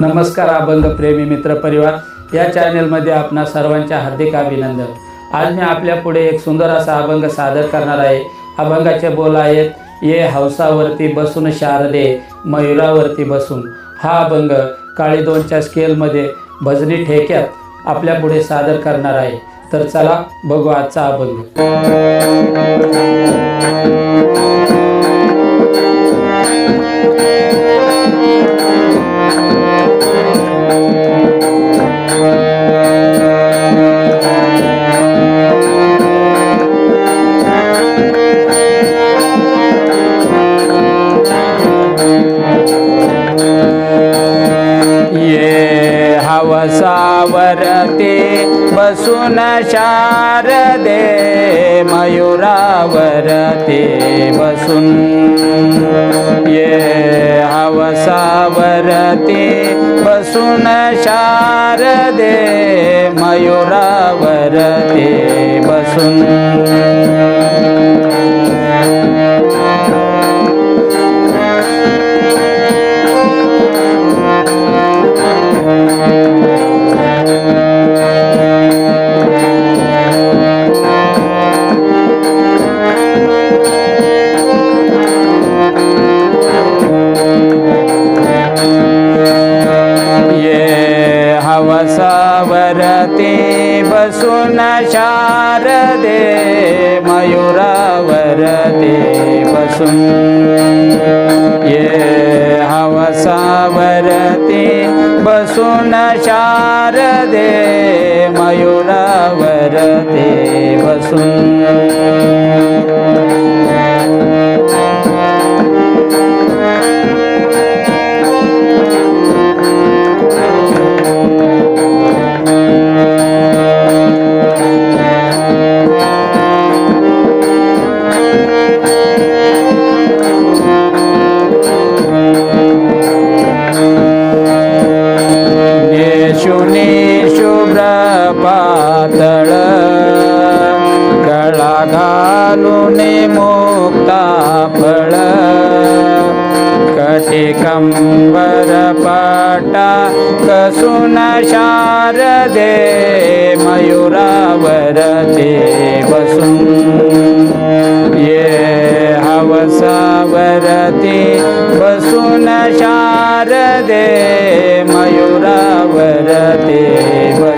नमस्कार अभंग प्रेमी मित्र परिवार. या चॅनेलमध्ये आपणा सर्वांच्या हार्दिक अभिनंदन. आज मी आपल्या पुढे एक सुंदर असा अभंग सादर करणार आहे. अभंगाचे बोल आहेत ये हौसावरती बसून शारदे मयुरावरती बसून. हा अभंग काळी दोनच्या स्केलमध्ये भजनी ठेक्यात आपल्या पुढे सादर करणार आहे. तर चला बघू आजचा अभंग. हवसावरती बसून शारदे मयुरावरती बसून. ये हवसावरती बसून शारदे मयुरावरती बसून. ये बसून शारदे मयुरावरती बसून. ये हवसावरती बसून शारदे मयुरावरती बसून. घालून मुक्ता फळ कटिकंबर पाटा कसून शारदे मयुरावरती बसून. ये हवसावरती बसून शारदे मयुरावरती बसून.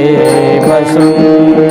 मयुरावरती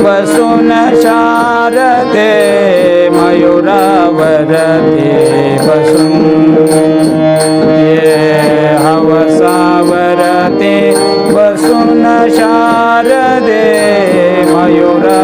बसून शारदे मयुरावरते बसून ये हवसावरते बसून शारदे मयुरा